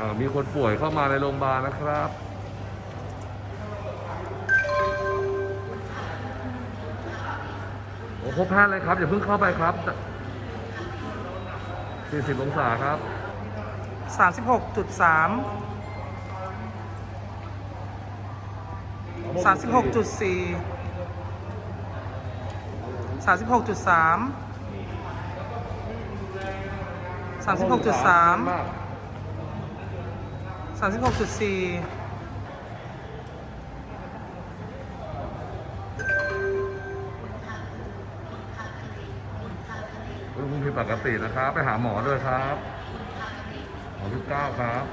อ่ามีคนป่วยเข้ามาในโรงพยาบาลนะครับ โอ้พบแพทย์เลยครับ อย่าเพิ่งเข้าไปครับ 40 องศาครับสามสิบหกจุด สามสิบหกจุดสี่สามสิบหกจุดสามสามสิบหกจุดสามสามสิบหกจุดสี่อุณผิดปกตินะครับ ไปหาหมอด้วยครับหมอที่เก้าครับ